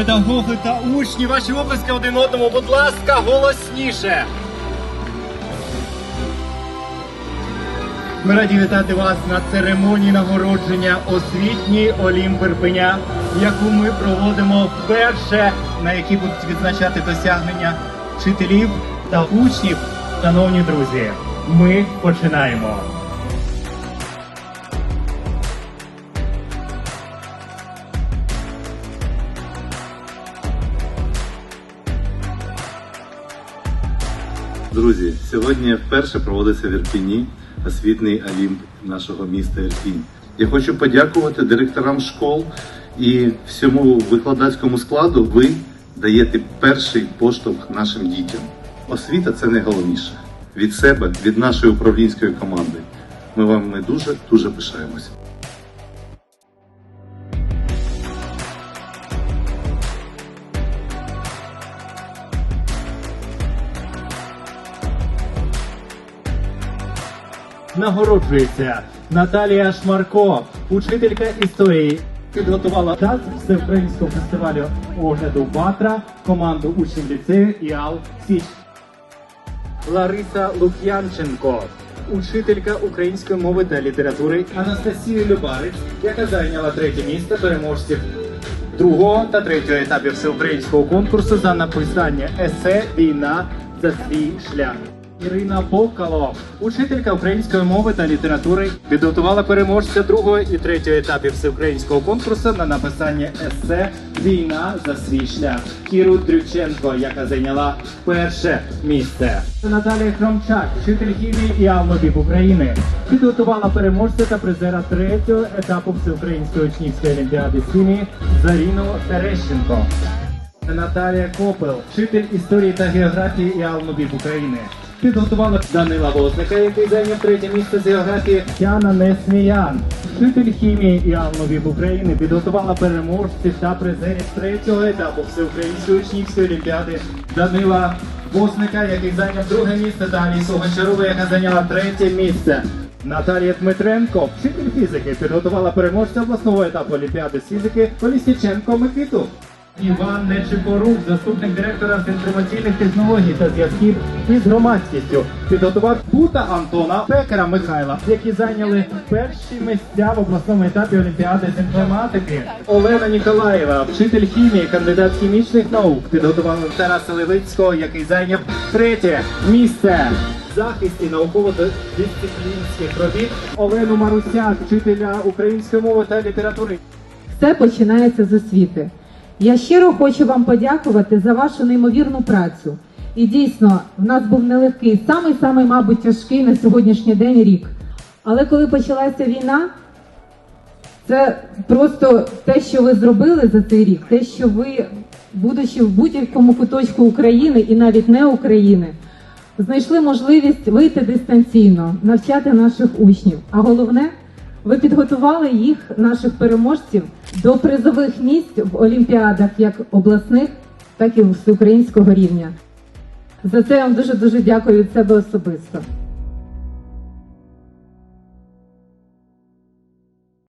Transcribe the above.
педагоги та учні. Ваші оплески один одному, будь ласка, голосніше. Ми раді вітати вас на церемонії нагородження освітній Олімп Ірпеня, яку ми проводимо вперше, на якій будуть відзначати досягнення вчителів та учнів. Шановні друзі, ми починаємо. Друзі, сьогодні вперше проводиться в Ірпіні освітний олімп нашого міста Ірпінь. Я хочу подякувати директорам школ і всьому викладацькому складу. Ви даєте перший поштовх нашим дітям. Освіта це найголовніше. Від себе, від нашої управлінської команди. Ми вами дуже дуже пишаємося. Нагороджується Наталія Шмарко, учителька історії. Підготувала час всеукраїнського фестивалю огляду Батра, команду учнів ліцею ІАЛ Січ. Лариса Лук'янченко, учителька української мови та літератури Анастасія Любариць, яка зайняла третє місце переможців другого та третього етапів всеукраїнського конкурсу за написання есе Війна за свій шлях. Ірина Бокало, учителька української мови та літератури, підготувала переможця другого і третього етапів всеукраїнського конкурсу на написання есе Війна за свій шлях. Кіру Дрюченко, яка зайняла перше місце. Наталія Хромчак, вчитель хімії і Алмобіб України, підготувала переможця та призера третього етапу всеукраїнської учнівської олімпіади з хімії Заріну Терещенко. Наталія Копел, вчитель історії та географії і Алмобіб України. Підготувала Данила Возника, який зайняв третє місце з географії Тяна Несміян. Вчитель хімії і Алмобіб України підготувала переможців та призерів третього етапу всеукраїнської учнівської олімпіади Данила Возника, який зайняв друге місце, та Алісу Гончарову, яка зайняла третє місце. Наталія Дмитренко, вчитель фізики, підготувала переможця обласного етапу Олімпіади з фізики Колісніченко Микиту. Іван Нечипорук, заступник директора з інформаційних технологій та зв'язків із громадськістю, підготував Бута Антона Пекера Михайла, які зайняли перші місця в обласному етапі Олімпіади з інформатики. Олена Ніколаєва, вчитель хімії, кандидат хімічних наук, підготувала Тараса Левицького, який зайняв третє місце. Захисті науково-дисциплінських робіт Олену Марусяк, вчителя української мови та літератури. Все починається з освіти. Я щиро хочу вам подякувати за вашу неймовірну працю. І дійсно, в нас був нелегкий, самий самий, мабуть, тяжкий на сьогоднішній день рік. Але коли почалася війна, це просто те, що ви зробили за цей рік, те, що ви, будучи в будь-якому куточку України і навіть не України, знайшли можливість вийти дистанційно, навчати наших учнів. А головне, ви підготували їх, наших переможців, до призових місць в олімпіадах як обласних, так і всеукраїнського рівня. За це я вам дуже дуже дякую від себе особисто.